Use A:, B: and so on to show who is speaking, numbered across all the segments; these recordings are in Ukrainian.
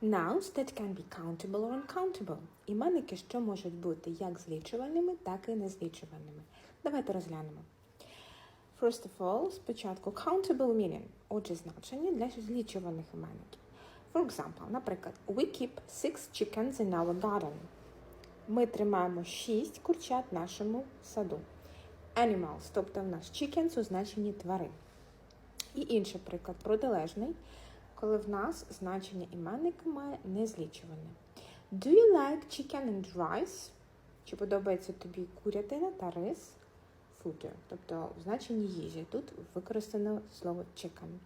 A: Nouns that can be countable or uncountable. Іменники, що можуть бути як злічувальними, так і незлічувальними. Давайте розглянемо. First of all, спочатку countable meaning, отже, значення для злічуваних іменників. For example, наприклад, we keep six chickens in our garden. Ми тримаємо шість курчат в нашому саду. Animals, тобто в нас chickens у значенні тварин. І інший приклад протилежний, коли в нас значення іменника має незлічуване. Do you like chicken and rice? Чи подобається тобі курятина та рис? Food, тобто в значенні їжі. Тут використано слово chicken.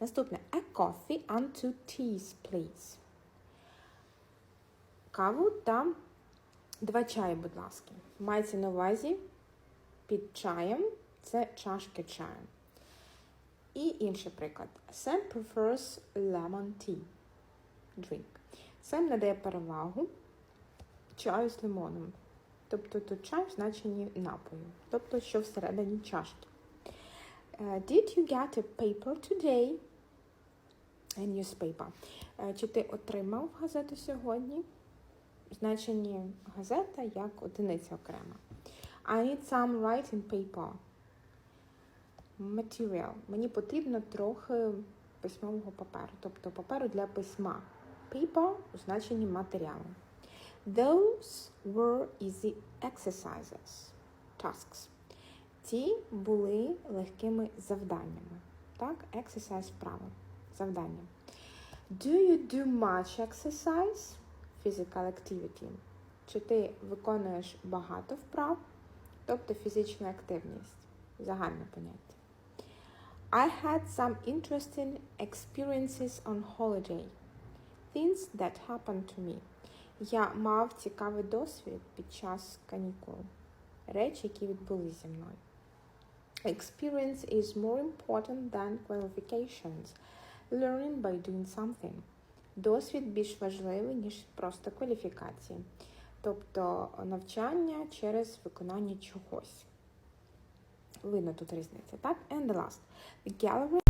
A: Наступне a coffee and two teas, please. Каву та два чаї, будь ласка. Мається на увазі під чаєм це чашки чаю. І інший приклад. Sam prefers lemon tea drink. Сем надає перевагу чаю з лимоном. Тобто тут чай в значенні напою, тобто що всередині чашки. Uh, did you get a paper today? A newspaper. Uh, чи ти отримав газету сьогодні? В значенні газета як одиниця окрема. I need some writing paper. Material. Мені потрібно трохи письмового паперу, тобто паперу для письма. Paper у значенні матеріалу. Those were easy exercises. Tasks. Ці були легкими завданнями. Так, exercise вправо. Завдання. Do you do much exercise? Physical activity. Чи ти виконуєш багато вправ? Тобто фізична активність. Загальне поняття. I had some interesting experiences on holiday. Things that happened to me. Я мав цікавий досвід під час канікул. Речі, які відбулися зі мною. Experience is more important than qualifications. Learning by doing something. Досвід більш важливий, ніж просто кваліфікації. Тобто навчання через виконання чогось. Видно тут різниця, так? And the last. The gallery